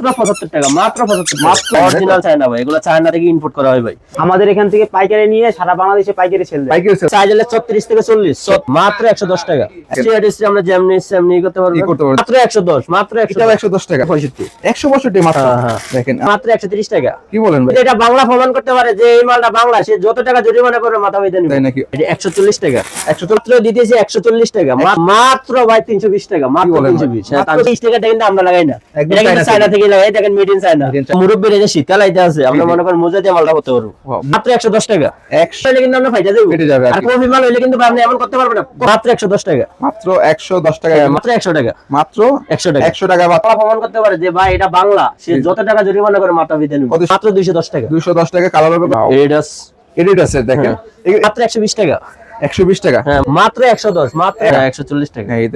মাত্র পঁচাত্তর টাকা মাত্র পঁচাত্তর মাত্র, অরিজিনাল চায়না ভাই এগুলো চায়না থেকে ইম্পোর্ট করা হয় ভাই। আমাদের এখান থেকে পাইকারি নিয়ে সারা বাংলাদেশে পাইকারি সেল পাইকারি হলে ছত্রিশ থেকে চল্লিশ। মাত্র একশো দশ টাকা। আমরা যেমনি সেমনি করতে পারব। করতে পারব। মাত্র একশো দশ মাত্র একশো দশ। টাকা পঁয়ষট্টি। একশো পঁয়ষট্টি মাত্র হ্যাঁ, হ্যাঁ। দেখেন। মাত্র একশো তিরিশ টাকা। কি বলেন ভাই? এটা বাংলা প্রমাণ করতে পারে যে এই মালটা বাংলা সে যত টাকা জরিমানা করে মাথা বেঁধে তাই নিবে নাকি? এটা একশো চল্লিশ টাকা। একশো মাত্র দিতেছি একশো চল্লিশ টাকা। মাত্র ভাই তিনশো বিশ টাকা মাত্র তিনশো বিশ। হ্যাঁ, টাকাটা কিন্তু আমরা লাগাই না। এটা কিন্তু চায়না চায়না লাগাই দেখেন মেড ইন চায়না মুরব্বীর এই যে শীতকাল আইতে আছে আমরা মনে করেন মোজা দিয়ে মালটা করতে পারব। মাত্র একশো দশ টাকা। একশো হইলে কিন্তু আমরা ফাইটা ফেটে যাবে আর কফি মাল হইলে কিন্তু আপনি এমন করতে পারবেন না। মাত্র একশো দশ টাকা। মাত্র একশো দশ টাকা। হ্যাঁ, মাত্র একশো টাকা। মাত্র একশো টাকা। একশো টাকা মাত্র প্রমাণ করতে পারে যে ভাই এটা বাংলা। সে যত টাকা জরিমানা করে মাথা বেঁধে নিবে। মাত্র দুইশো দশ টাকা। দুইশো দশ টাকা কালার হবে। এডিট আছে দেখেন। মাত্র একশো বিশ টাকা। একশো বিশ টাকা? হ্যাঁ মাত্র একশো দশ মাত্র একশো চল্লিশ টাকা। এই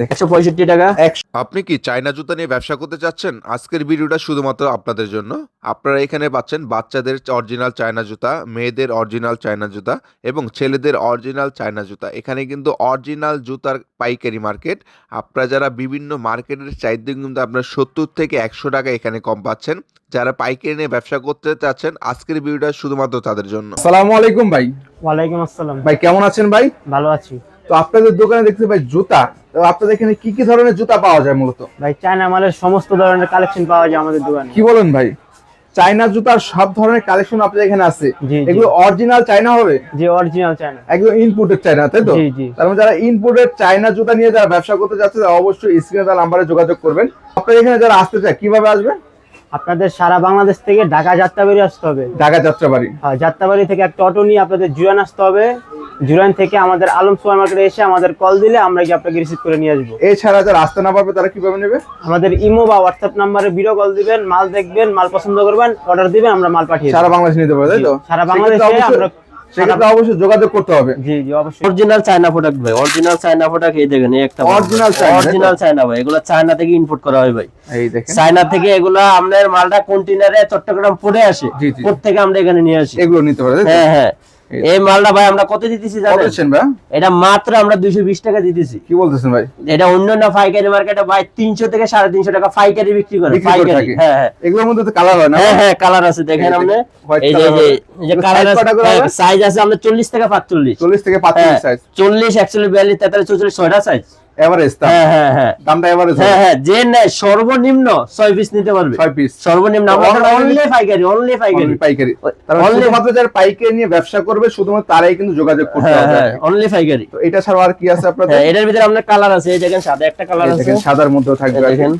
টাকা। একশো আপনি কি চায়না জুতা নিয়ে ব্যবসা করতে চাচ্ছেন? আজকের ভিডিওটা শুধুমাত্র আপনাদের জন্য। আপনারা এখানে পাচ্ছেন বাচ্চাদের অরিজিনাল চায়না জুতা মেয়েদের অরিজিনাল চায়না জুতা এবং ছেলেদের অরিজিনাল চায়না জুতা। এখানে কিন্তু অরিজিনাল জুতার পাইকারি মার্কেট আপনারা যারা বিভিন্ন মার্কেটের চাইতে কিন্তু আপনার সত্তর থেকে একশো টাকা এখানে কম পাচ্ছেন। যারা পাইকারি নিয়ে ব্যবসা করতে চাচ্ছেন আজকের ভিডিওটা শুধুমাত্র তাদের জন্য। আসসালামু আলাইকুম ভাই। ওয়ালাইকুম আসসালাম। ভাই কেমন আছেন ভাই? ভালো আছি। তো আপনাদের দোকানে দেখতে ভাই জুতা। তো আপনাদের এখানে কি কি ধরনের জুতা পাওয়া যায় মূলত? ভাই চায়না মালের সমস্ত ধরনের কালেকশন পাওয়া যায় আমাদের দোকানে। কি বলেন ভাই? চাইনা জুতার সব ধরনের কালেকশন আপনাদের এখানে আছে। জি, জি। এগুলো অরিজিনাল চাইনা হবে? যে অরিজিনাল চাইনা একদম ইনপুটেড চাইনা তাই তো? জি, জি। তার মানে যারা ইনপুটেড চাইনা জুতা নিয়ে যারা ব্যবসা করতে যাচ্ছে অবশ্যই স্ক্রিনে তার নাম্বারে যোগাযোগ করবেন। আপনাদের এখানে যারা আসতে চায় কীভাবে আসবে আপনাদের সারা বাংলাদেশ থেকে ঢাকা যাত্রাবাড়ি আসতে হবে। ঢাকা যাত্রাবাড়ি। হ্যাঁ যাত্রাবাড়ি থেকে একটা অটো নিয়ে আপনাদের জুরান আসতে হবে। জুরান থেকে আমাদের আলম সুপার মার্কেটে এসে আমাদের কল দিলে আমরা কি আপনাকে রিসিভ করে নিয়ে আসব। এছাড়া যারা আসতে না পারবে তারা কীভাবে নেবে? আমাদের ইমো বা হোয়াটসঅ্যাপ নাম্বারে ভিডিও কল দিবেন মাল দেখবেন মাল পছন্দ করবেন অর্ডার দিবেন আমরা মাল পাঠিয়ে সারা বাংলাদেশ নিতে পারবে তাই তো? সারা বাংলাদেশ বাংলাদেশে আমরা- সেক্ষেত্রে অবশ্যই যোগাযোগ করতে হবে। জি জি অবশ্যই। অরিজিনাল চায়না প্রোডাক্ট ভাই অরিজিনাল চায়না প্রোডাক্ট এই দেখেন একটা অরিজিনাল অরিজিনাল চায়না ভাই এগুলো চায়না থেকে ইম্পোর্ট করা হয় ভাই। এই দেখেন। চায়না থেকে এগুলো আপনার মালটা কন্টেইনারে চট্টগ্রাম পড়ে আসে। জি। থেকে আমরা এখানে নিয়ে আসি। এগুলো নিতে পারে হ্যাঁ হ্যাঁ। এই মালটা ভাই আমরা কত দিতেছি জানেন? ভাই? এটা মাত্র আমরা দুইশো বিশ টাকা দিতেছি। কি বলতেছেন ভাই? এটা অন্যান্য পাইকারি মার্কেটে ভাই তিনশো থেকে সাড়ে তিনশো টাকা পাইকারি বিক্রি করে পাইকারি। হ্যাঁ হ্যাঁ। এগুলোর মধ্যে তো কালার হয় না হ্যাঁ হ্যাঁ কালার আছে দেখেন আপনি। এই যে। এই যে কালার হবে? সাইজ আছে আমাদের চল্লিশ থেকে পাঁচচল্লিশ চল্লিশ থেকে পাঁচচল্লিশ সাইজ চল্লিশ একচল্লিশ বিয়াল্লিশ তেতাল্লিশ চৌচল্লিশ ছয়টা সাইজ এভারেজ হ্যাঁ হ্যাঁ হ্যাঁ। দামটা এভারেজ হ্যাঁ হ্যাঁ যে নেয় সর্বনিম্ন ছয় পিস নিতে পারবে। ছয় পিস সর্বনিম্ন আমাদের অনলি পাইকারি অনলি পাইকারি। পাইকারি। তার মানে Only- যারা পাইকারি নিয়ে ব্যবসা করবে শুধুমাত্র তারাই কিন্তু যোগাযোগ করতে হ্যাঁ হবে হ্যাঁ অনলি পাইকারি। তো এটা ছাড়া আর কি আছে আপনাদের? হ্যাঁ এটার ভিতরে আপনার কালার আছে এই দেখেন সাদা একটা কালার আছে। সাদার মধ্যে থাকবে দেখেন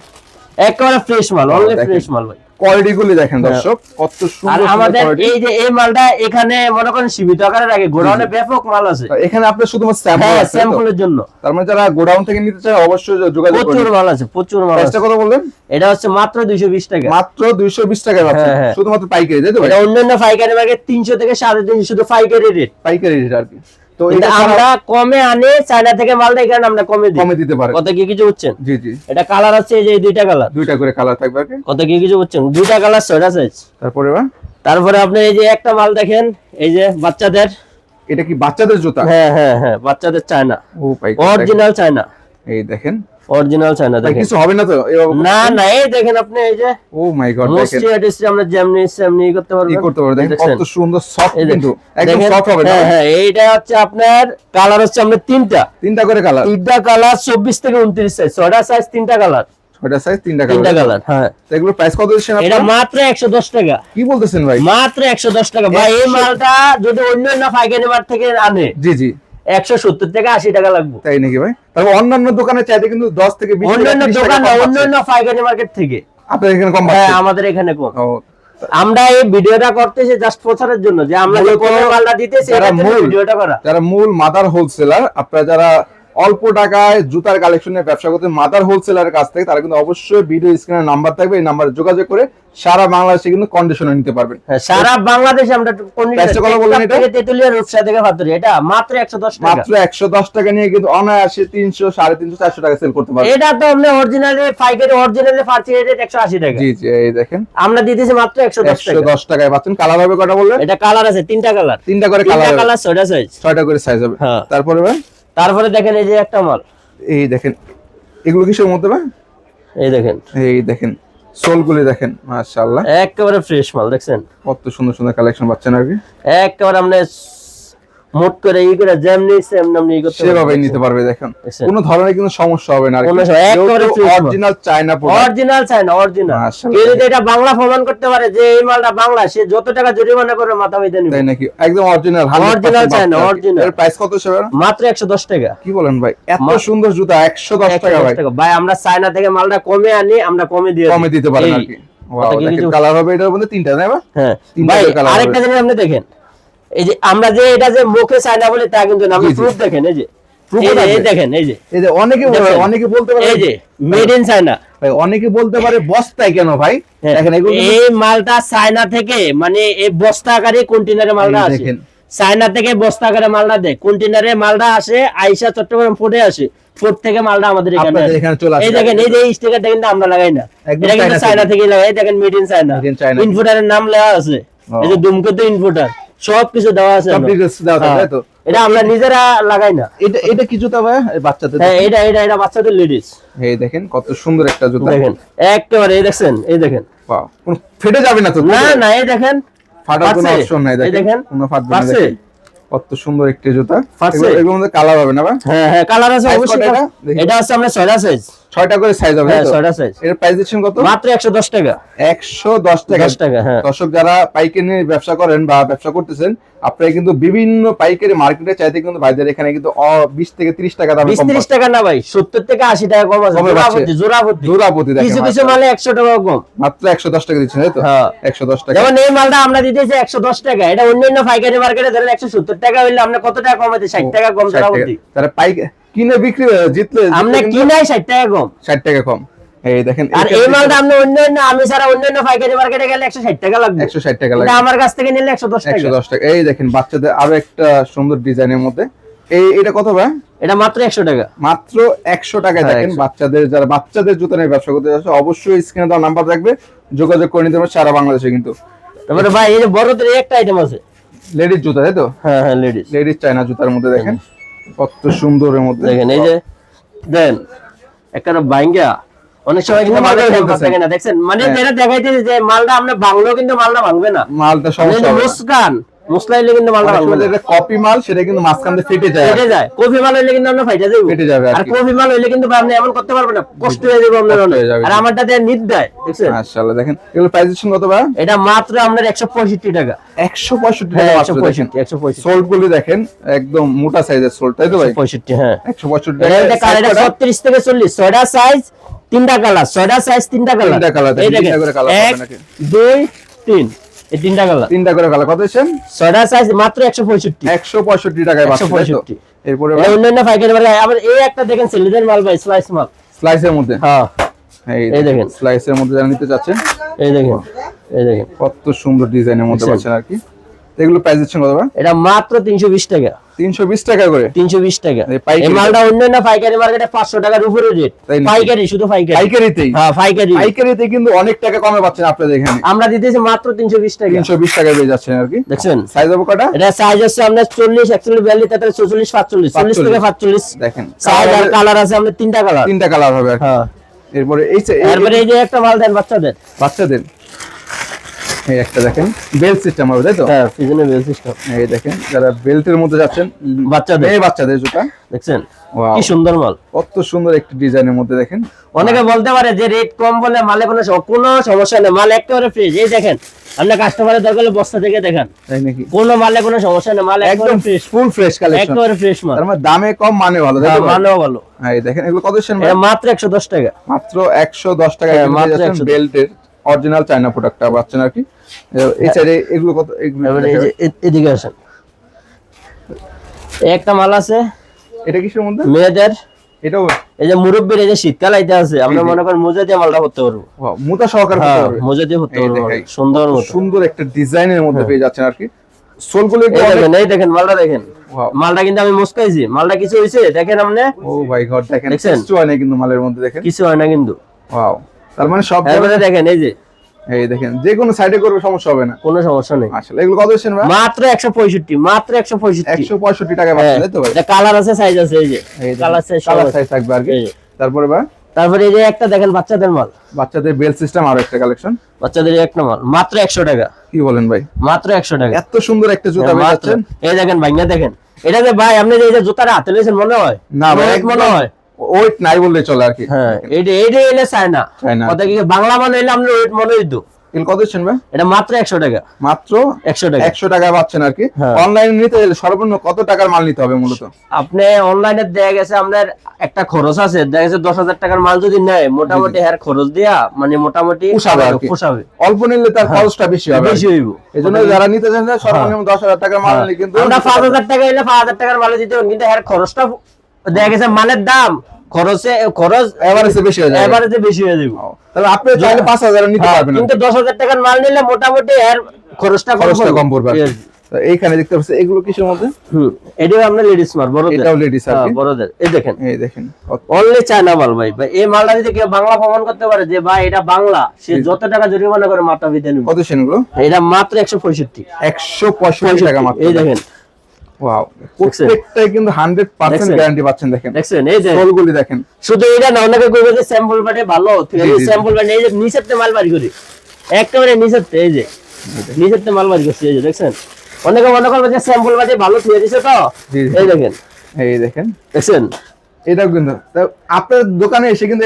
একেবারে ফ্রেশ মাল অনলি ফ্রেশ মাল ভাই। কোয়ালিটি গুলি দেখেন দর্শক কত সুন্দর আমাদের এই যে এই মালটা এখানে মনে করেন সীমিত আকারে রাখে গোডাউনে ব্যাপক মাল আছে। এখানে আপনার শুধুমাত্র স্যাম্পল হ্যাঁ আছে স্যাম্পলের জন্য। তার মানে যারা গোডাউন থেকে নিতে চায় অবশ্যই যোগাযোগ প্রচুর মাল আছে প্রচুর মাল আছে। কত বললেন? এটা হচ্ছে মাত্র দুইশো বিশ টাকা। মাত্র 220 টাকায় পাচ্ছেন হ্যাঁ, হ্যাঁ। শুধুমাত্র পাইকারি তাই তো এটা অন্যান্য পাইকারি মার্কেট তিনশো থেকে সাড়ে তিনশো শুধু পাইকারি রেট পাইকারি রেট আর কি। তো এটা আমরা কমে আনি চায়না থেকে মালটা এখানে আমরা কমে দিই। কমে দিতে পারে। কত কি কিছু বুঝছেন জি জি। এটা কালার আছে এই যে দুইটা কালার দুইটা করে কালার থাকবে কত কি কিছু বুঝছেন দুইটা কালার ছয়টা সাইজ তারপরে তারপরে আপনি এই যে একটা মাল দেখেন এই যে বাচ্চাদের। এটা কি বাচ্চাদের জুতা? হ্যাঁ হ্যাঁ হ্যাঁ বাচ্চাদের চায়না। ও অরিজিনাল চায়না। এই দেখেন অরিজিনাল চায়না দেখেন। কিছু হবে না তো? না না এই দেখেন আপনি এই যে oh my god mostly artist আমরা যেমনি সেমনি করতে পারব কি করতে পারবে দেখেন কত সুন্দর সফট কিন্তু একদম সফট হবে হ্যাঁ হ্যাঁ এইটা হচ্ছে আপনার কালার হচ্ছে আপনার তিনটা। তিনটা করে কালার তিনটা কালার চব্বিশ থেকে উনত্রিশ সাইজ ছয়টা সাইজ তিনটা কালার ছয়টা সাইজ তিনটা তিনটা কালার কালার হ্যাঁ। এগুলো প্রাইস কত দিচ্ছেন এটা মাত্র একশো দশ টাকা। কি বলতেছেন ভাই? মাত্র একশো দশ টাকা। ভাই এই মালটা যদি অন্য অন্য পাইকারি মার্ট থেকে আনে জি জি। একশো সত্তর থেকে আশি টাকা লাগবে। তাই নাকি ভাই? তারপর অন্যান্য দোকানে চাইতে কিন্তু 10 থেকে 20 অন্য অন্য টাকা, 30 দোকান টাকা না কম অন্য পাচ্ছে। অন্য পাইকারি মার্কেট থেকে। আপনার এখানে কম হ্যাঁ আমাদের এখানে কম। আমরা এই ভিডিওটা করতেছি জাস্ট প্রচারের জন্য। যে আমরা যে মালটা দিতেছি ভিডিওটা করা। যারা মূল মাদার হোলসেলার আপনারা যারা অল্প টাকায় জুতার কালেকশনে ব্যবসা করতে মাদার হোলসেলারের কাছ থেকে তারা কিন্তু অবশ্যই ভিডিও স্ক্রিনে নাম্বার থাকবে এই নাম্বারে যোগাযোগ করে সারা বাংলাদেশে কিন্তু কন্ডিশনে নিতে পারবেন। হ্যাঁ, সারা বাংলাদেশে আমরা কোন প্রাইসটা কত বললেন এটা? তেতুলিয়া রূপসা থেকে ফাতুরি এটা মাত্র একশো দশ টাকা। মাত্র একশো দশ টাকা নিয়ে কিন্তু অনায়াসে তিনশো সাড়ে তিনশো চারশো টাকা সেল করতে পারবেন। এটা তো আপনি অরিজিনালি পাইকারি অরিজিনালি ফার্সি রেট একশো আশি টাকা। জি জি এই দেখেন। আমরা দিতেছি মাত্র একশো দশ একশো টাকা দশ টাকায় পাচ্ছেন। কালার হবে কটা বললেন? এটা কালার আছে তিনটা কালার তিনটা করে কালার কালার ছয়টা সাইজ ছয়টা করে সাইজ হবে। হ্যাঁ। তারপরে ভাই? তারপরে দেখেন এই যে একটা মাল। এই দেখেন এগুলো কিসের মধ্যে ভাই? এই দেখেন। এই দেখেন সোলগুলি দেখেন মাশাআল্লাহ। একেবারে ফ্রেশ মাল দেখছেন? কত সুন্দর সুন্দর কালেকশন পাচ্ছেন আর কি। একেবারে আপনি মোট করে ই করে যেমনি সেমনি ই করতে সেভাবে নিতে পারবে দেখেন। কোনো ধরনের কিন্তু সমস্যা হবে না। অরিজিনাল চায়না অরিজিনাল চাই না অরিজিনাল কেউ যদি এটা বাংলা প্রমাণ করতে পারে যে এই মালটা বাংলা সে যত টাকা জরিমানা করে মাথা বেঁধে নিবে। তাই নাকি? একদম অরিজিনাল Original চায়না, original। এর প্রাইস কত মাত্র একশো দশ টাকা। কি বলেন ভাই? এত সুন্দর জুতা 110 টাকা ভাই। ভাই আমরা চায়না থেকে মালটা কমে আনি আমরা কমে দিয়ে কমে দিতে এই, আর কি। কালার হবে এটার মধ্যে তিনটা না? হ্যাঁ। ভাই আরেকটা জিনিস আপনি দেখেন। এই যে আমরা যে এটা যে মুখে চায়না বলে তা কিন্তু না। প্রুফ দেখেন এই যে। এই যে, আছে? এই দেখেন। এই যে। এই যে অনেকে অনেকে বলতে পারে এই যে মেড ইন চায়না ভাই অনেকে বলতে পারে বস্তায় কেন ভাই? হ্যাঁ। দেখেন এই মালটা চায়না থেকে মানে এই বস্তা আকারে কন্টেনারে মালটা আসে। চায়না থেকে বস্তা মালটা দেয়। কন্টেনারে মালটা আসে আইসা চট্টগ্রাম ফোর্টে আসে। ফোর্ট থেকে মালটা আমাদের এখানে। এই দেখেন এই যে এই স্টিকারটা কিন্তু আমরা লাগাই না। একদম এটা কিন্তু চায়না থেকে। লাগাই। দেখেন মেড ইন চায়না নাম লেখা আছে। এই যে দুমকো কিছু দেওয়া আছে সব আমরা। দেওয়া হ্যাঁ। তাই তো? এটা আমরা নিজেরা লাগাই না। এটা এটা কি জুতা ভাই এই বাচ্চাদের হ্যাঁ এটা এটা এটা বাচ্চাদের লেডিস এই দেখেন কত সুন্দর একটা জুতা। দেখেন একেবারে এই দেখছেন এই দেখেন। বাহ কোনো ফেটে যাবে না তো না না এই দেখেন ফাটার কোনো অপশন নাই দেখেন দেখেন কোনো ফাটবে না। দেখেন। কত সুন্দর একটি জুতা। এগুলোর মধ্যে কালার হবে না ভাই? হ্যাঁ হ্যাঁ কালার আছে অবশ্যই এটা? হচ্ছে আমরা ছয়টা সাইজ ছয়টা করে সাইজ হবে হ্যাঁ? ছয়টা সাইজ এর প্রাইস দিচ্ছেন কত? মাত্র একশো দশ টাকা। একশো দশ টাকা। দশ টাকা হ্যাঁ। দর্শক যারা পাইকারি নিয়ে ব্যবসা করেন বা ব্যবসা করতেছেন আপনারা কিন্তু বিভিন্ন পাইকারি মার্কেটে চাইতে কিন্তু ভাইদের এখানে কিন্তু বিশ থেকে ত্রিশ টাকা দামে বিশ কম টাকা না ভাই সত্তর থেকে আশি টাকা কম আছে। জোড়া ভর্তি জোড়াপতি কিছু কিছু মালে একশো টাকা কম। মাত্র একশো দশ টাকা দিচ্ছেন তো? হ্যাঁ। একশো দশ টাকা। যেমন এই মালটা আমরা দিতেছি একশো দশ টাকা। এটা অন্যান্য পাইকারি মার্কেটে ধরেন একশো সত্তর টাকা হইলে আমরা কত টাকা কমাতে ষাট টাকা কম 60 জোড়া টাকা। কিনে বিক্রি জিতলে আমরা কিনাই ষাট টাকা কম। ষাট টাকা কম। এই দেখেন আর এই মালটা আপনি অন্যান্য আমি ছাড়া অন্যান্য পাইকারি মার্কেটে গেলে একশো ষাট টাকা লাগবে। একশো ষাট টাকা এটা লাগে আমার কাছ থেকে নিলে একশো দশ একশো টাকা দশ টাকা। এই দেখেন বাচ্চাদের আরও একটা সুন্দর ডিজাইনের মধ্যে। এই এটা কত ভাই? এটা মাত্র একশো টাকা। মাত্র একশো টাকায় হ্যাঁ, দেখেন বাচ্চাদের যারা বাচ্চাদের জুতা নিয়ে ব্যবসা করতে যাচ্ছে অবশ্যই স্ক্রিনে দেওয়া নাম্বার থাকবে। যোগাযোগ করে নিতে পারবে সারা বাংলাদেশে কিন্তু। তারপরে ভাই এই যে বড়দের একটা আইটেম আছে। লেডিস জুতা তাই তো? হ্যাঁ হ্যাঁ লেডিস লেডিস চায়না জুতার মধ্যে দেখেন। কত সুন্দরের মধ্যে। দেখেন এই যে দেন একটা বাইঙ্গা। অনেক সময় কিন্তু কোন মালটা? থাকে না দেখছেন? মানে হ্যাঁ। যেটা দেখাইতেছে যে মালটা আমরা ভাঙলেও কিন্তু মালটা ভাঙবে না। মালটা মানে সমস্যা হবে। না। মুস্কান কিন্তু মালটা অনেক ভাঙবে সময় না যেটা কপি মাল সেটা কিন্তু মাঝখান দিয়ে ফেটে যায় ফেটে যায়। কফি মাল হইলে কিন্তু আমরা ফাইটা যাব। ফেটে যাবে আর আর মাল হইলে কিন্তু আপনি এমন করতে পারবেন না কষ্ট হয়ে যাবে আপনার দেয় দেখছেন মাশাআল্লাহ দেখেন এগুলো প্রাইস দিচ্ছেন কত ভাই? এটা মাত্র আপনার একশো পঁয়ষট্টি টাকা। একশো পঁয়ষট্টি টাকা মাত্র দেখেন। পঁয়ষট্টি একশো পঁয়ষট্টি। দেখেন একদম মোটা সাইজের সোল তাই তো ভাই? পঁয়ষট্টি হ্যাঁ। একশো পঁয়ষট্টি এটা কালার থেকে ছয়টা সাইজ তিনটা কালার ছয়টা সাইজ তিনটা কালার তিনটা করে colour এক দুই তিন। এই তিনটা কালার তিনটা করে কালার কত ছয়টা সাইজ মাত্র টাকায় পাচ্ছেন 165 এরপরে এটা অন্যান্য পাইকারি মার্কেট আবার এই একটা দেখেন ছেলেদের মাল ভাই স্লাইস মাল। স্লাইসের মধ্যে? হ্যাঁ। এই দেখেন। স্লাইসের মধ্যে যারা নিতে চাচ্ছেন এই দেখেন এই দেখেন। কত সুন্দর ডিজাইনের মধ্যে? পাচ্ছেন আর কি। এগুলো প্রাইস দিচ্ছেন কত এটা মাত্র তিনশো বিশ টাকা। তিনশো বিশ টাকা করে? তিনশো বিশ টাকা। এই মালটা অন্যান্য পাইকারি মার্কেটে পাঁচশো টাকার উপরে রেট পাইকারি শুধু পাইকারি। পাইকারিতেই? হ্যাঁ পাইকারি। পাইকারিতে কিন্তু অনেক টাকা কমে পাচ্ছেন আপনাদের এখানে। আমরা দিতেছি মাত্র তিনশো বিশ টাকা। তিনশো বিশ টাকায় পেয়ে যাচ্ছেন আর কি। দেখছেন? সাইজ হবে কটা? এটা সাইজ হচ্ছে আপনার চল্লিশ একচল্লিশ বিয়াল্লিশ তেতাল্লিশ চৌচল্লিশ পাঁচচল্লিশ চল্লিশ থেকে পাঁচচল্লিশ দেখেন। সাইজ আর কালার আছে আমাদের তিনটা কালার তিনটা কালার হবে আর কি। হ্যাঁ। এরপরে এই যে- এই- এই যে একটা মাল দেন বাচ্চাদের। বাচ্চাদের? এই একটা দেখেন বেল্ট সিস্টেম হবে তাই তো? হ্যাঁ পিছনে বেল সিস্টেম এই দেখেন যারা বেল্টের মধ্যে যাচ্ছেন বাচ্চাদের। মেয়ে বাচ্চাদের জুতা। দেখছেন? কি সুন্দর মাল। কত সুন্দর একটি ডিজাইনের মধ্যে দেখেন। অনেকে বলতে পারে যে রেট কম বলে মালে কোনো কোনো সমস্যা নেই মাল একেবারে ফ্রেশ এই দেখেন কাস্টমারের দরকার হলে বস্তা থেকে দেখান। তাই নাকি? কোনো মালে কোনো সমস্যা নেই মাল একদম ফ্রেশ ফুল ফ্রেশ কালেকশন একেবারে ফ্রেশ মাল। তার মানে দামে কম মানে ভালো তাই হ্যাঁ? মালও ভালো। হ্যাঁ এই দেখেন এগুলো কত? এটা মাত্র একশো দশ টাকা। মাত্র একশো দশ টাকা হ্যাঁ, মাত্র বেল্টের অরিজিনাল চায়না প্রোডাক্টটা পাচ্ছেন আর কি। এই সাইডে এগুলো কত এগুলো এই যে এদিকে আসেন। একটা মাল আছে। এটা কিসের মধ্যে? মেয়েদের। এটাও এই যে মুরব্বীর এই যে শীতকাল আইতে আছে আমরা মনে করেন মোজা দিয়ে মালটা করতে পারব। মোটা সহকারে করতে হ্যাঁ মোজা দিয়ে করতে পারব সুন্দর সুন্দর একটা ডিজাইনের মধ্যে হ্যাঁ। পেয়ে যাচ্ছেন আর কি। সোলগুলো দেখেন এই দেখেন মালটা দেখেন। মালটা কিন্তু আমি মুস্কাইছি। মালটা কিছু হয়েছে দেখেন আপনি। ও ভাই গড দেখেন? কিচ্ছু হয় না কিন্তু মালের মধ্যে দেখেন। কিছু হয় না কিন্তু। ওয়াও। তার মানে সব এরপরে দেখেন এই যে। এই দেখেন যে কোনো সাইডে করবে সমস্যা হবে না। কোনো সমস্যা নেই। আসলে এগুলো কত দিচ্ছেন ভাই? মাত্র টাকা হ্যাঁ, পাচ্ছেন তাই তো ভাই? কালার আছে সাইজ আছে এই যে। কালার সাইজ কালার সাইজ থাকবে আর কি। তারপরে ভাই? তারপরে এই যে একটা দেখেন বাচ্চাদের মাল। বাচ্চাদের বেল সিস্টেম আরও একটা কালেকশন বাচ্চাদের একটা মাল মাত্র একশো টাকা। কি বলেন ভাই? মাত্র একশো টাকা। এত সুন্দর একটা জুতা হ্যাঁ। যাচ্ছেন এই দেখেন ভাইয়া দেখেন। এটা যে ভাই আপনি যে এই যে জুতাটা হাতে লইছেন মনে হয়? না ভাই মনে হয়। ওয়েট নাই বললে চলে আর কি। হ্যাঁ এইটা এইটা এলে চায় না। কথা কি বাংলা মানে এলে আমরা ওয়েট মনে হইতো এগুলো কত দিচ্ছেন ভাই? এটা মাত্র একশো টাকা। মাত্র একশো টাকা। একশো টাকা পাচ্ছেন আর কি। হ্যাঁ। অনলাইনে নিতে গেলে সর্বনিম্ন কত টাকার মাল নিতে হবে মূলত? আপনি অনলাইনে দেখা গেছে আপনার একটা খরচ আছে। দেখা গেছে দশ হাজার টাকার মাল যদি নেয় মোটামুটি হ্যার খরচ দিয়া মানে মোটামুটি পোষাবে অল্প নিলে তার খরচটা বেশি হবে বেশি। হইব। এই জন্য যারা নিতে চান সর্বনিম্ন দশ হাজার টাকার মাল নিলে কিন্তু আমরা পাঁচ হাজার টাকা এলে পাঁচ হাজার টাকার মাল দিতে হবে, কিন্তু এর খরচটা দেখা গেছে মালের দাম খরচে খরচ এভারেজে বেশি হয়ে যাবে। এভারেজে বেশি হয়ে যাবে। তাহলে আপনি চাইলে পাঁচ হাজার নিতে হ্যাঁ, পারবেন কিন্তু দশ হাজার টাকার মাল নিলে মোটামুটি এর খরচটা কম খরচটা পড়বে। কম পড়বে। এইখানে দেখতে পাচ্ছি এগুলো কিসের মধ্যে? হুম এটাও আমরা লেডিস মাল বড়দের। এটাও লেডিস আর হ্যাঁ বড়দের। এই দেখেন। এই দেখেন। অনলি চায়না মাল ভাই। ভাই এই মালটা যদি কেউ বাংলা প্রমাণ করতে পারে যে ভাই এটা বাংলা সে যত টাকা জরিমানা করে মাথা বিতে নেবে। কত সেনগুলো এটা মাত্র একশো পঁয়ষট্টি। একশো পঁয়ষট্টি টাকা মাত্র। এই দেখেন। ওয়াও প্রত্যেকটাই কিন্তু হান্ড্রেড পার্সেন্ট দেখছেন? গ্যারান্টি পাচ্ছেন দেখেন। দেখছেন এই যে সোলগুলি দেখেন। শুধু এটা না অনেকে কইবে যে স্যাম্পল বাটে ভালো ঠিক আছে। স্যাম্পল বাটে এই যে নিচের মাল বাড়ি করি। একেবারে নিচের তে এই যে। নিচের মাল বাড়ি করছে এই যে দেখছেন? অনেকে মনে করবে যে স্যাম্পল বাটে ভালো থুয়ে দিছে তো। এই দেখেন। এই দেখেন। দেখছেন? এটাও কিন্তু। আপনার দোকানে এসে কিন্তু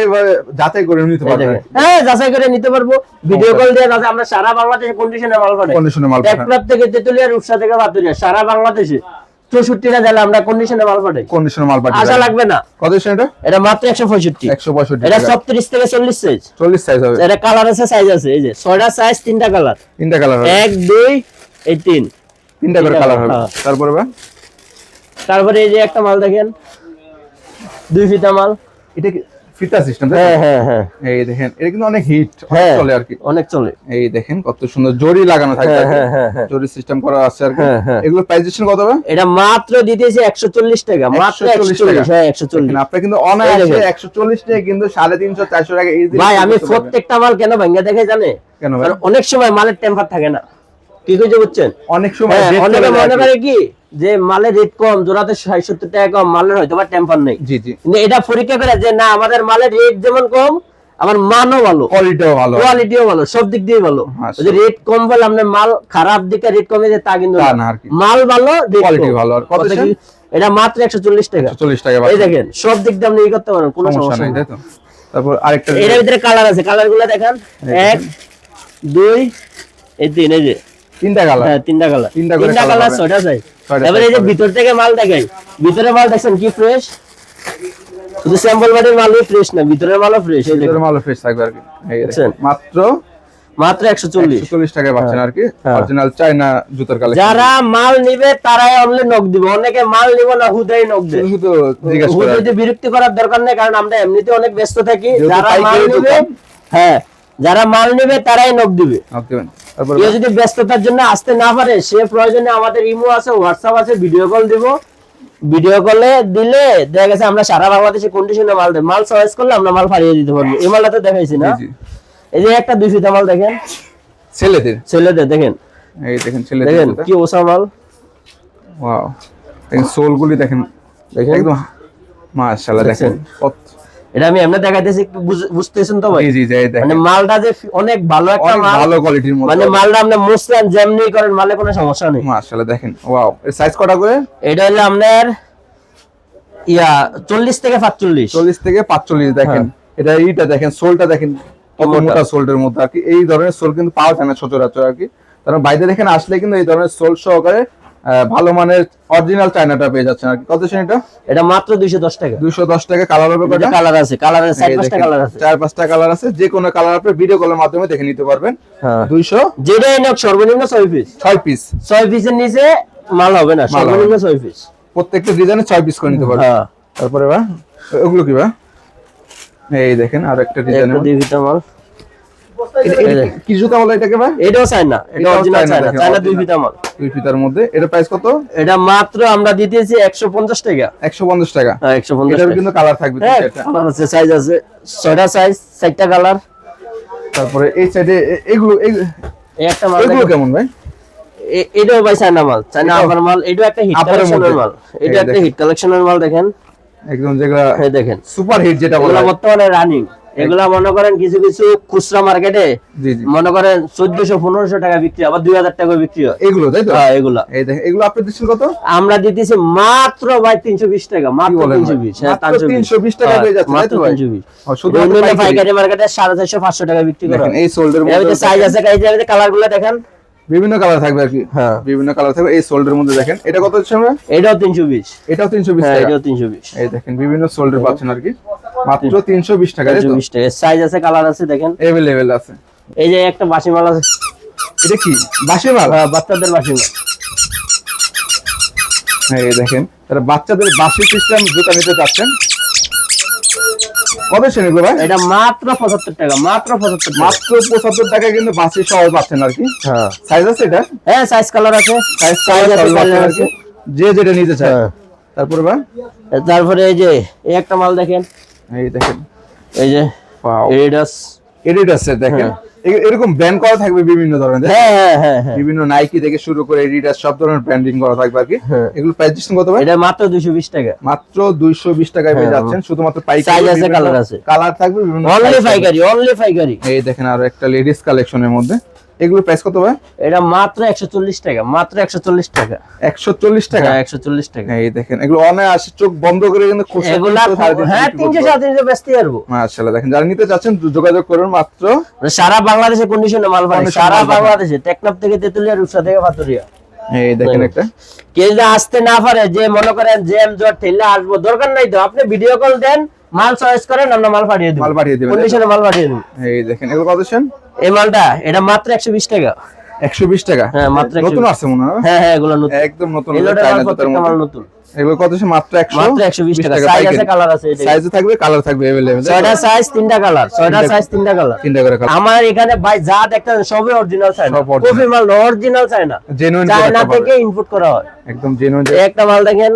যাচাই করে নিতে পারবেন হ্যাঁ যাচাই করে নিতে পারব। ভিডিও কল দিয়ে যাতে আমরা সারা বাংলাদেশে কন্ডিশনে মাল পাঠাই। কন্ডিশনে মাল টেকনাফ থেকে তেতুলিয়া রূপসা থেকে সারা বাংলাদেশে চৌষট্টিটা জেলা আমরা কন্ডিশনে মাল পাঠাই। কন্ডিশনে মাল আশা লাগবে না। কত এটা? এটা মাত্র একশো পঁয়ষট্টি। একশো পঁয়ষট্টি এটা থেকে চল্লিশ সাইজ চল্লিশ সাইজ হবে। এটা কালার আছে সাইজ আছে। এই যে ছয়টা সাইজ তিনটা কালার তিনটা কালার এক দুই এই তিন। তিনটা করে কালার হবে। হ্যাঁ। তারপরে তারপরে এই যে একটা মাল দেখেন। দুই ফিতা মাল এটা কি ফিতা সিস্টেম হ্যাঁ হ্যাঁ হ্যাঁ। এই দেখেন এটা কিন্তু অনেক হিট হ্যাঁ চলে আর কি। অনেক চলে। এই দেখেন কত সুন্দর জরি লাগানো থাকে হ্যাঁ, হ্যাঁ, হ্যাঁ, হ্যাঁ। জরি সিস্টেম করা আছে আর কি। হ্যাঁ। এগুলো প্রাইস দিচ্ছেন কত হবে এটা মাত্র দিতেছে একশো চল্লিশ টাকা মাত্র 140 চল্লিশ টাকা। হ্যাঁ একশো চল্লিশ। দেখেন, আপনি কিন্তু অনায়াসে দেখেন। একশো চল্লিশ টাকা কিন্তু সাড়ে তিনশো চারশো টাকা easily ভাই আমি প্রত্যেকটা মাল কেন ভাঙ্গা দেখে জানে? কেন? অনেক সময় মালের টেম্পার থাকে না। কি কইছে বুঝছেন? অনেক সময় হ্যাঁ, অনেকে মনে করে কি যে মালের রেট কম জোড়াতে ষাট সত্তর টাকা কম মালের হয়তো বা টেম্পার নেই। জি জি। কিন্তু এটা পরীক্ষা করে যে না আমাদের মালের রেট যেমন কম আমার মানও ভালো। কোয়ালিটিও ভালো। কোয়ালিটিও ভালো সব দিক দিয়ে ভালো। যদি রেট কম বলে আপনার মাল খারাপ দিকে রেট কমে যায় তা কিন্তু। মাল ভালো Quality ভালো। আর কত? এটা মাত্র একশো চল্লিশ টাকা। চল্লিশ টাকা এই দেখেন সব দিক দিয়ে আপনি ই করতে পারেন কোনো সমস্যা নেই তারপর আরেকটা এটার ভিতরে কালার আছে কালারগুলো দেখেন। এক দুই এই তিন এই যে। তিনটা কালার হ্যাঁ তিনটা কালার তিনটা করে তিনটা colour কালার ছয়টা চাই এবারে এই যে ভিতর থেকে মাল দেখাই ভিতরে মাল দেখছেন কি ফ্রেশ শুধু স্যাম্পল বাটির মালই ফ্রেশ না ভিতরের মালও ফ্রেশ এই মালও ফ্রেশ থাকবে আর কি। এই দেখেন, দেখছেন? মাত্র মাত্র একশো চল্লিশ। চল্লিশ টাকায় পাচ্ছেন আর কি। অরিজিনাল চাইনা জুতার কালেকশন যারা মাল নিবে তারাই অনলি নক দিবে। অনেকে মাল নিব না হুদাই নক দেয়। শুধু জিজ্ঞাসা করে বিরক্তি করার দরকার নেই কারণ আমরা এমনিতে অনেক ব্যস্ত থাকি। যারা মাল নিবে হ্যাঁ যারা মাল নিবে তারাই নক দিবে। কেউ যদি ব্যস্ততার জন্য আসতে না পারে সে প্রয়োজনে আমাদের ইমো আছে হোয়াটসঅ্যাপ আছে ভিডিও কল দিব। ভিডিও কলে দিলে দেখা গেছে আমরা সারা বাংলাদেশে কন্ডিশনে মাল দেব। মাল চয়েস করলে আমরা মাল ফারিয়ে দিতে পারব। এই মালটা তো দেখাইছি না। এই যে একটা দুই ফিতা মাল দেখেন। ছেলেদের? ছেলেদের দেখেন। এই দেখেন ছেলেদের দেখেন কি ওসা মাল। ওয়াও। দেখেন সোলগুলি দেখেন। দেখেন একদম মাশাআল্লাহ দেখেন। কত- এটা আমি এমনি দেখাইতেছি একটু বুঝতেছেন তো ভাই? জি জি মানে মালটা যে অনেক ভালো একটা মাল ভালো কোয়ালিটির মধ্যে মানে মালটা আপনি মুসলান যেমনি করেন মালে কোনো সমস্যা নেই। মাশাআল্লাহ দেখেন ওয়াও এর সাইজ কটা করে? এটা হলো আপনার ইয়া চল্লিশ থেকে পাঁচচল্লিশ 40 থেকে 45 দেখেন। এটা এইটা দেখেন সোলটা দেখেন কত মোটা। সোলটার মধ্যে আর কি। এই ধরনের সোল কিন্তু পাওয়া যায় না সচরাচর আর কি। কারণ বাইরে দেখেন আসলে কিন্তু এই ধরনের সোল সহকারে ভালো মানের অরিজিনাল চায়নাটা পেয়ে যাচ্ছেন আর কি। কত এটা? এটা মাত্র দুইশো দশ টাকা। 210 টাকা কালার হবে কটা কালার আছে কালারের চার পাঁচটা কালার আছে। চার পাঁচটা কালার আছে যে কোনো কালার আপনি ভিডিও কলের মাধ্যমে দেখে নিতে পারবেন। হ্যাঁ। দুইশো যেটাই নোক সর্বনিম্ন ছয় পিস ছয় পিস ছয় পিসের নিচে মাল হবে না সর্বনিম্ন না। ছয় পিস প্রত্যেকটা ডিজাইনে ছয় পিস করে নিতে পারবেন। হ্যাঁ। তারপরে বা ওগুলো কি বা? এই দেখেন আর একটা ডিজাইন একটা মাল। কি জুতা এটাকে বা এটাও চাই এটা অরিজিনাল চায়না, চাই না দেখেন, চাই না দুই ফিতা মাল দুই ফিতার মধ্যে। এটা প্রাইস কত? এটা মাত্র আমরা দিতেছি একশো পঞ্চাশ টাকা। একশো পঞ্চাশ টাকা। হ্যাঁ একশো পঞ্চাশ এটার টাকা। কিন্তু কালার থাকবে তিন চারটা। কালার আছে সাইজ আছে। ছয়টা সাইজ চারটা কালার তারপরে এই সাইডে এগুলো এই- এই একটা মাল এগুলো কেমন ভাই? এটাও ভাই চায়না মাল চায়না এটাও? আপার মাল এটাও একটা হিট কালেকশনের মাল। এটা একটা। হিট কালেকশনের মাল দেখেন। একদম যেগুলা দেখেন। সুপার হিট যেটা বলা। বর্তমানে রানিং এগুলা মনে করেন কিছু কিছু খুচরা মার্কেটে মনে করেন চোদ্দশো পনেরোশো টাকা বিক্রি আবার দুই হাজার টাকা বিক্রি হয়। এগুলো তাই তো? হ্যাঁ এগুলা। এই দেখেন এগুলো আপনি দিচ্ছেন কত? আমরা দিতেছি মাত্র ভাই তিনশো বিশ টাকা মাত্র বলেন তিনশো বিশ হ্যাঁ তিনশো বিশ। টাকা হ্যাঁ, যাচ্ছে, মাত্র তিনশো বিশ। পাইকারি। মার্কেটে সাড়ে চারশো পাঁচশো টাকা বিক্রি করেন এই সোল্ডের মধ্যে সাইজ আছে কালারগুলো দেখেন। বিভিন্ন কালার থাকবে আর কি। হ্যাঁ। বিভিন্ন কালার থাকবে। এই সোল্ডের মধ্যে দেখেন এটা কত হচ্ছে আমরা? এটাও তিনশো বিশ। এটাও তিনশো বিশ হ্যাঁ টাকা। এটাও তিনশো বিশ। এই দেখেন বিভিন্ন সোল্ডার পাচ্ছেন আর কি। মাত্র তিনশো বিশ টাকা তিনশো বিশ টাকা। সাইজ আছে কালার আছে দেখেন। এভেলেবেল আছে। এই যে একটা বাসি মাল আছে। এটা কি? বাসি মাল? হ্যাঁ, বাচ্চাদের বাসি মাল। হ্যাঁ এই দেখেন। তারা বাচ্চাদের বাসি সিস্টেম জুতা নিতে চাচ্ছেন। কত শ্রেণি ভাই? এটা মাত্র পঁচাত্তর টাকা মাত্র পঁচাত্তর মাত্র পঁচাত্তর টাকায় কিন্তু বাসি সহ পাচ্ছেন আর কি। হ্যাঁ। সাইজ আছে এটা? হ্যাঁ সাইজ কালার আছে। সাইজ কালার আছে যে যেটা নিতে চায়। হ্যাঁ। তারপরে ভাই? তারপরে এই যে এই একটা মাল দেখেন। এই দেখেন। এই যে এডিডাস এডিডাস দেখেন। এ- এরকম ব্র্যান্ড করা থাকবে বিভিন্ন ধরনের। হ্যাঁ হ্যাঁ হ্যাঁ হ্যাঁ। বিভিন্ন নাইকি থেকে শুরু করে এডিডাস সব ধরনের ব্র্যান্ডিং করা থাকবে আর কি। হ্যাঁ। এগুলো প্রাইস দিচ্ছেন কত ভাই? এটা মাত্র দুশো বিশ টাকা। মাত্র দুইশো বিশ টাকায় পেয়ে হ্যাঁ। যাচ্ছেন। শুধুমাত্র পাইকারি সাইজ আছে, কালার আছে। কালার থাকবে বিভিন্ন অনলি পাইকারি অনলি পাইকারি। এই দেখেন আরও একটা লেডিস কালেকশনের মধ্যে। এগুলো প্রাইস কত ভাই? এটা মাত্র একশো চল্লিশ টাকা মাত্র একশো চল্লিশ টাকা। একশো চল্লিশ টাকা? হ্যাঁ একশো চল্লিশ টাকা। এই দেখেন এগুলো অনায়াসে চোখ বন্ধ করে কিন্তু খুচরা এগুলা হ্যাঁ বেচতে পারব। মাশাআল্লাহ দেখেন যারা নিতে চাচ্ছেন যোগাযোগ করুন মাত্র। সারা বাংলাদেশে কন্ডিশনে মাল পাবে Condition সারা বাংলাদেশে টেকনাফ থেকে তেতুলিয়া রূপসা থেকে পাতুরিয়া এই দেখেন। একটা। যদি আসতে না পারে যে মনে করেন জ্যাম জ্বর ঠেলে আসব দরকার নাই তো আপনি ভিডিও কল দেন মাল চয়েস করেন আমরা মাল পাঠিয়ে দিব। মাল পাঠিয়ে দিবেন, কন্ডিশনে মাল পাঠিয়ে দিব। এই দেখেন এগুলো কত দিচ্ছেন? এই মালটা এটা মাত্র একশো বিশ টাকা। একশো বিশ টাকা? হ্যাঁ, মাত্র নতুন আসছে মনে হয় হ্যাঁ হ্যাঁ এগুলো নতুন। একদম নতুন মাল নতুন। এগুলো কত দিচ্ছেন মাত্র একশো মাত্র একশো বিশ টাকা। সাইজ আছে কালার আছে এটা। সাইজে থাকবে কালার থাকবে অ্যাভেলেবেল ছয়টা সাইজ তিনটা কালার ছয়টা সাইজ তিনটা কালার তিনটা করে কালার আমার এখানে ভাই যা দেখতে সবই অরিজিনাল চাই না। কফি মাল অরিজিনাল চাই না জেনুইন চায়না থেকে ইনপুট করা হয়। একদম জেনুইন একটা মাল দেখেন।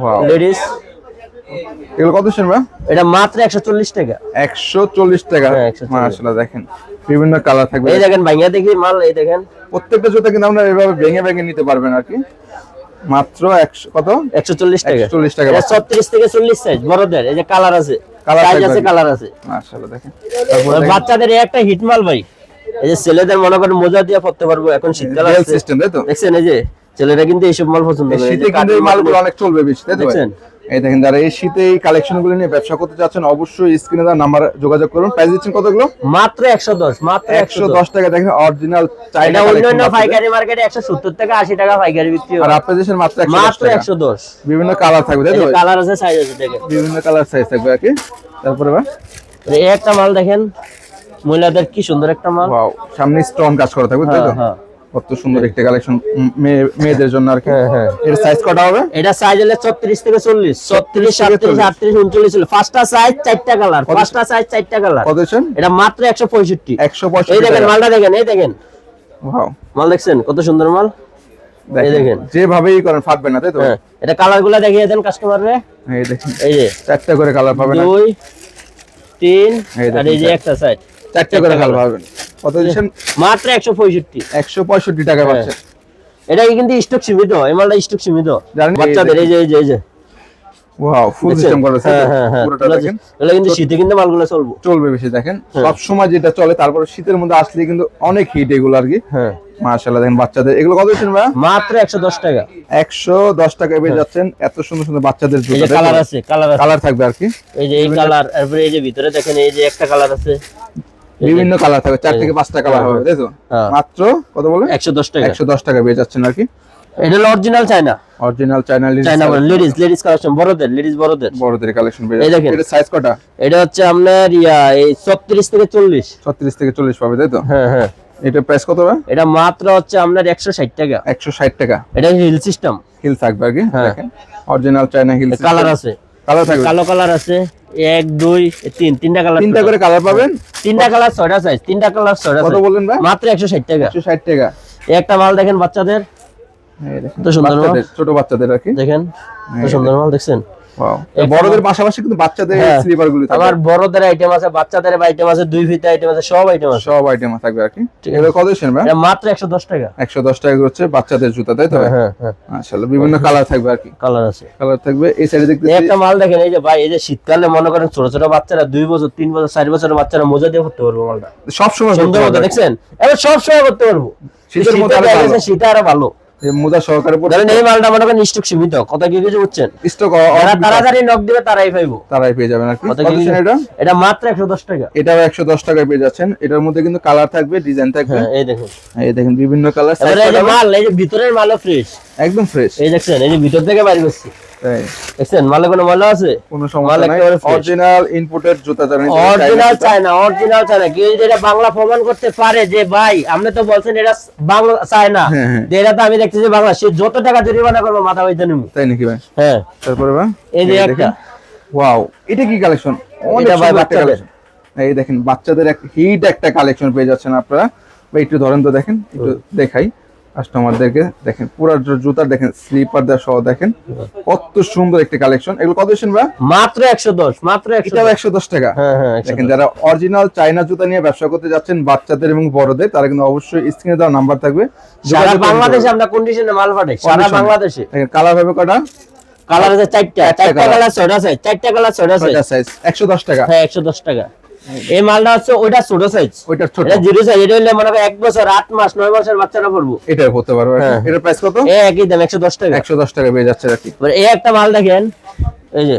ওয়াও লেডিস এগুলো কত ভাই? এটা মাত্র একশো চল্লিশ টাকা। একশো চল্লিশ টাকা? হ্যাঁ, 140 মাশাআল্লাহ দেখেন। বিভিন্ন কালার থাকবে। এই দেখেন ভাইয়া দেখি মাল এই দেখেন। প্রত্যেকটা জুতা কিন্তু আমরা এভাবে ভেঙে ভেঙে নিতে পারবেন আর কি। মাত্র একশো কত? একশো চল্লিশ টাকা। 140 টাকা এটা ছত্রিশ থেকে চল্লিশ সাইজ বড়দের এই যে কালার আছে। Colour আছে কালার আছে। মাশাআল্লাহ দেখেন। তারপর বাচ্চাদের একটা হিট মাল ভাই। এই যে ছেলেদের মনে করেন মোজা দিয়ে পড়তে পারব এখন শীতকাল রিয়েল সিস্টেম তাই তো? দেখছেন এই যে ছেলেরা কিন্তু এইসব মাল পছন্দ করে শীতে কিন্তু এই মালগুলো অনেক চলবে বেশি তাই তো দেখছেন? এই দেখেন যারা এই শীতে এই কালেকশনগুলো নিয়ে ব্যবসা করতে চাচ্ছেন অবশ্যই স্ক্রিনে দেওয়া নাম্বার যোগাযোগ করুন। প্রাইস দিচ্ছেন কতগুলো মাত্র একশো দশ মাত্র একশো দশ। টাকা। দেখেন অরিজিনাল চাইনা অন্যান্য পাইকারি মার্কেটে একশো সত্তর টাকা আশি টাকা পাইকারি বিক্রি আর আপনাদের দেশের মাত্র একশো মাত্র টাকা। একশো দশ। বিভিন্ন কালার থাকবে তাই তো? কালার আছে সাইজ আছে দেখেন। বিভিন্ন কালার সাইজ থাকবে আর কি। তারপরে ভাই এই একটা মাল দেখেন মহিলাদের কি সুন্দর একটা মাল। ওয়াও সামনে স্টোন কাজ করা থাকবে তাই তো? হ্যাঁ, হ্যাঁ। কত সুন্দর একটা কালেকশন মেয়েদের জন্য আর কি হ্যাঁ, হ্যাঁ। এর সাইজ কটা হবে? এটা সাইজ হলে ছত্রিশ থেকে চল্লিশ। ছত্রিশ সাতত্রিশ আটত্রিশ উনচল্লিশ পাঁচটা সাইজ কালার সাইজ কালার কত এটা মাত্র একশো পঁয়ষট্টি। একশো এই দেখেন মালটা দেখেন এই দেখেন। ওয়াও মাল দেখছেন? কত সুন্দর মাল? এই দেখেন যেভাবেই করেন ফাটবে না তাই তো? হ্যাঁ। এটা কালারগুলা দেখিয়ে দেন কাস্টমারে এই দেখেন এই যে। চারটা করে কালার পাবেন। দুই তিন আর এই যে একটা সাইড চারটা করে খাল পাবেন। কত দিচ্ছেন? মাত্র একশো পঁয়ষট্টি। একশো পঁয়ষট্টি টাকা হ্যাঁ। পাচ্ছেন এটা কিন্তু স্টক সীমিত। এই মালটা স্টক সীমিত। বাচ্চাদের এই যে এই যে এই যে। ওয়াও ফুল সিস্টেম করা আছে হ্যাঁ হ্যাঁ হ্যাঁ। পুরোটা দেখেন? এগুলো কিন্তু শীতে কিন্তু মালগুলো চলবো। চলবে বেশি দেখেন। সব সময় যেটা চলে তারপরে শীতের মধ্যে আসলে কিন্তু অনেক হিট এগুলো আর কি। মাশাআল্লাহ দেখেন বাচ্চাদের। এগুলো কত দিচ্ছেন ভাই মাত্র একশো দশ টাকা। পেয়ে যাচ্ছেন। এত সুন্দর সুন্দর বাচ্চাদের জুতা কালার আছে কালার আছে। কালার থাকবে আর কি। এই যে এই কালার তারপরে এই যে ভিতরে দেখেন এই যে একটা কালার আছে। বিভিন্ন কালার থাকবে চার থেকে পাঁচটা কালার হবে তাই তো। মাত্র কত বলে? একশো দশ টাকা। একশো দশ টাকা পেয়ে যাচ্ছেন আর কি। এটা হলো original China original China ladies ladies collection বড়দের লেডিস বড়দের। বড়দের কালেকশন এই দেখেন। এটা সাইজ কটা? এটা হচ্ছে আপনার ইয়া এই ছত্রিশ থেকে চল্লিশ। ছত্রিশ থেকে চল্লিশ পাবে তাই তো? হ্যাঁ হ্যাঁ। এটা প্রাইস কত এটা মাত্র হচ্ছে আপনার একশো ষাট টাকা। একশো ষাট টাকা। এটা হিল সিস্টেম। হিল থাকবে আর কি? হ্যাঁ। দেখেন অরিজিনাল চাইনা হিল কালার আছে। কালার থাকবে। কালো কালার আছে। এক দুই তিন তিনটা কালার তিনটা করে কালার পাবেন? তিনটা কালার ছয়টা সাইজ তিনটা কালার ছয়টা কত। বললেন ভাই? মাত্র একশো ষাট টাকা। একশো ষাট টাকা। একটা মাল দেখেন বাচ্চাদের। ছোট বাচ্চাদের আর কি। দেখেন সুন্দর মাল দেখছেন? বড়দের পাশাপাশি কিন্তু বাচ্চাদের হ্যাঁ। স্লিপার গুলি আমার বড়দের আইটেম আছে বাচ্চাদের আইটেম আছে দুই ফিতে আইটেম আছে সব আইটেম আছে। সব আইটেম থাকবে আর কি। এগুলো কত দিচ্ছেন ভাই? মাত্র একশো দশ টাকা। একশো দশ টাকা হচ্ছে বাচ্চাদের জুতা তাই তো হ্যাঁ হ্যাঁ মাশাআল্লাহ বিভিন্ন কালার থাকবে আর কি। কালার আছে। কালার থাকবে। এই সাইডে দেখতে একটা মাল দেখেন এই যে ভাই এই যে শীতকালে মনে করেন ছোট ছোট বাচ্চারা দুই বছর তিন বছর চার বছরের বাচ্চারা মোজা দিয়ে করতে পারব মালটা। সব সময় সুন্দর মতো দেখছেন? এবার সব সময় করতে পারব। শীতের যাচ্ছে শীতে আরও ভালো। মোজা সহকারে পড়ে ধরেন এই মালটা মনে করেন স্টক সীমিত কত কি কিছু বুঝছেন স্টক যারা তাড়াতাড়ি নক দিবে তারাই পাইবো। তারাই পেয়ে যাবেন আর কত কি এটা? এটা মাত্র একশো দশ টাকা। এটাও একশো দশ টাকায় পেয়ে যাচ্ছেন। এটার মধ্যে কিন্তু কালার থাকবে ডিজাইন থাকবে। হ্যাঁ এই দেখুন। এই দেখেন বিভিন্ন কালার সাইজ মাল এই যে ভিতরের মালও ফ্রেশ একদম ফ্রেশ এই দেখছেন এই যে ভিতর থেকে বাইরে করছি। দেখছেন মালে কোনো ময়লা আছে? কোনো সমস্যা নাই। অরিজিনাল ইনপুটের জুতা যারা অরিজিনাল চাইনা অরিজিনাল চায় কেউ যদি বাংলা প্রমাণ করতে পারে যে ভাই আপনি তো বলছেন এটা বাংলা চায় না হ্যাঁ, হ্যাঁ। যে এটা তো আমি দেখতেছি বাংলা। সে যত টাকা জরিমানা করব মাথা হইতে নিবো। তাই নাকি ভাই? হ্যাঁ। তারপরে ভাই? এই যে একটা। ওয়াও এটা কি কালেকশন এটা ভাই বাচ্চাদের। এই দেখেন বাচ্চাদের এক হিট একটা কালেকশন পেয়ে যাচ্ছেন আপনারা। একটু ধরেন তো দেখেন একটু দেখাই। কাস্টমারদেরকে দেখেন পুরো জুতার দেখেন স্লিপার দেওয়া সহ দেখেন কত সুন্দর একটা কালেকশন এগুলো কত দিচ্ছেন ভাই? মাত্র একশো দশ মাত্র এটাও একশো দশ টাকা। হ্যাঁ হ্যাঁ দেখেন যারা অরিজিনাল চাইনা জুতা নিয়ে ব্যবসা করতে যাচ্ছেন বাচ্চাদের এবং বড়দের তারা কিন্তু অবশ্যই স্ক্রিনে দেওয়া নাম্বার থাকবে। সারা বাংলাদেশে আমরা কন্ডিশনে মাল পাঠাই সারা বাংলাদেশে। দেখেন কালার হবে কটা? কালার আছে চারটা। চারটা কালার ছয়টা সাইজ চারটা কালার ছয়টা সাইজ একশো দশ টাকা। হ্যাঁ একশো দশ টাকা। এই মালটা হচ্ছে ওইটা ছোট সাইজ ওইটা ছোট। এটা জিরো সাইজ এটা হলে মনে হয় এক বছর আট মাস মাসের বাচ্চারা পড়ব। এটা পারবে। হ্যাঁ। এটার প্রাইস কত? এই একই দাম একশো দশ টাকা। একশো দশ টাকা পেয়ে যাচ্ছে কি। এই একটা মাল দেখেন এই যে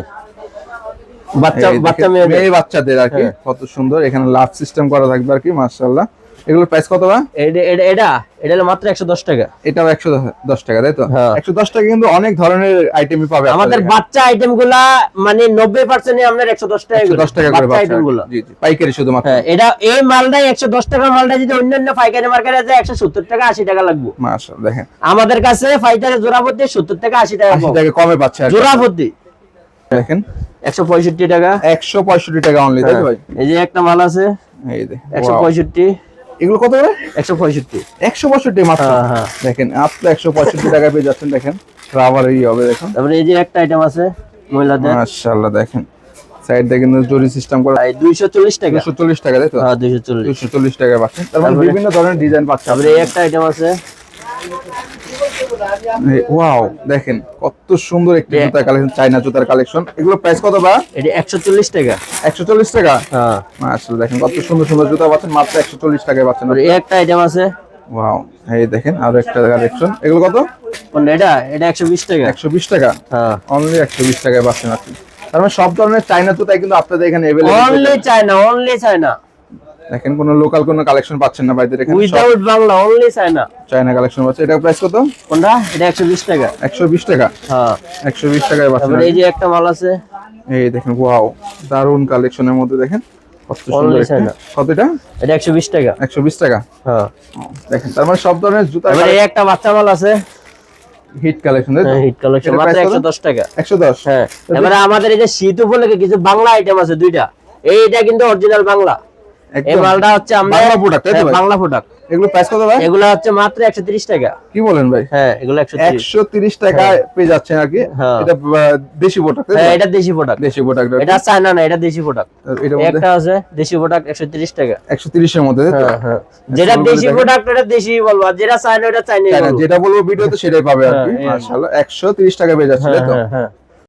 বাচ্চা বাচ্চা মেয়ে বাচ্চাদের আর কি হ্যাঁ। কত সুন্দর এখানে লাভ সিস্টেম করা থাকবে আর কি মাশাআল্লাহ। এগুলোর প্রাইস কত বা এটা এটা- এটা মাত্র একশো দশ টাকা। এটাও একশো দশ টাকা তাই তো? হ্যাঁ। একশো দশ টাকা কিন্তু অনেক ধরনের আইটেমই পাবে আমাদের বাচ্চা আইটেমগুলা মানে নব্বই পার্সেন্ট আপনার একশো দশ টাকা একশো দশ টাকা করে বাচ্চা আইটেমগুলো জি জি পাইকারি শুধুমাত্র। হ্যাঁ এটা এই মালটাই একশো দশ টাকার মালটা যদি অন্যান্য পাইকারি মার্কেটে যায় একশো সত্তর টাকা আশি টাকা লাগবে। মাশাআল্লাহ দেখেন। আমাদের কাছে ফাইটারে জোড়া ভর্তি সত্তর টাকা আশি টাকা আশি পাবো। টাকা কমে পাচ্ছে আর কি। জোড়া ভর্তি দেখেন। একশো পঁয়ষট্টি টাকা। একশো পঁয়ষট্টি টাকা অনলি তাই ভাই? এই যে একটা মাল আছে। এই একশো পঁয়ষট্টি। এগুলো কত করে? একশো পঁয়ষট্টি। একশো পঁয়ষট্টি মাত্র। হ্যাঁ, হ্যাঁ। দেখেন মাত্র একশো পঁয়ষট্টি টাকা পেয়ে যাচ্ছেন দেখেন। রাবার এই হবে দেখেন। তারপরে এই যে একটা আইটেম আছে মহিলাদের। মাশাআল্লাহ দেখেন। সাইড দিয়ে কিন্তু জরি সিস্টেম করা। দুইশো চল্লিশ টাকা। দুশো চল্লিশ টাকা তাই তো? হ্যাঁ দুইশো চল্লিশ। দুশো চল্লিশ টাকা পাচ্ছেন। মানে তারপরে- বিভিন্ন ধরনের ডিজাইন পাচ্ছেন। তারপরে এই একটা আইটেম আছে। ওয়াও দেখেন কত সুন্দর একটি। জুতার কালেকশন চাইনা জুতার কালেকশন এগুলো প্রাইস কত বা এটা একশো চল্লিশ টাকা। একশো চল্লিশ টাকা? হ্যাঁ। আসলে দেখেন কত সুন্দর সুন্দর জুতা পাচ্ছেন মাত্র একশো চল্লিশ টাকায় পাচ্ছেন একটা আইটেম আছে। ওয়াও এই দেখেন আরও একটা কালেকশন এগুলো কত? এটা এটা একশো বিশ টাকা। একশো বিশ টাকা? হ্যাঁ। অনলি একশো বিশ টাকায় পাচ্ছেন আপনি। তার মানে সব ধরনের চাইনা জুতাই কিন্তু আপনাদের এখানে only available China only China. দেখেন কোনো লোকাল কোনো কালেকশন পাচ্ছেন না বাইদের এখানে without Bangla only China China collection পাচ্ছে। এটা প্রাইস কত? কোনটা? এটা একশো বিশ টাকা। একশো বিশ টাকা? হ্যাঁ। একশো বিশ টাকায় পাচ্ছেন এই যে একটা মাল আছে। এই দেখেন ওয়াও দারুণ কালেকশনের মধ্যে দেখেন কত সুন্দর Only কত এটা? এটা একশো বিশ টাকা। একশো বিশ টাকা? হ্যাঁ। দেখেন তার মানে সব ধরনের জুতা এই একটা বাচ্চা মাল আছে। হিট কালেকশন হিট কালেকশন মাত্র price কত? একশো দশ টাকা। একশো দশ। হ্যাঁ এবারে আমাদের এই যে শীত উপলক্ষে কিছু বাংলা আইটেম আছে দুইটা। এইটা কিন্তু অরিজিনাল বাংলা। এই মালটা হচ্ছে আমরা বাংলা হ্যাঁ, প্রোডাক্ট এগুলো প্রাইস কত ভাই? এগুলো হচ্ছে মাত্র একশো তিরিশ টাকা। কি বলেন ভাই? হ্যাঁ এগুলো একশো তিরিশ। একশো তিরিশ টাকায় পেয়ে যাচ্ছেন আর কি। হ্যাঁ। এটা দেশি প্রোডাক্ট হ্যাঁ এটা দেশি প্রোডাক্ট দেশি প্রোডাক্ট এটা চায়না না এটা দেশি প্রোডাক্ট একটা আছে দেশি প্রোডাক্ট একশো তিরিশ টাকা। একশো তিরিশের মধ্যে হ্যাঁ হ্যাঁ। যেটা দেশি প্রোডাক্ট ওটা দেশি বলব। আর যেটা চায়না না? যেটা বলব ভিডিওতে সেটাই পাবে আর কি। হ্যাঁ। মাশাআল্লাহ একশো তিরিশ টাকা পেয়ে যাচ্ছে হ্যাঁ তাই তো? হ্যাঁ হ্যাঁ।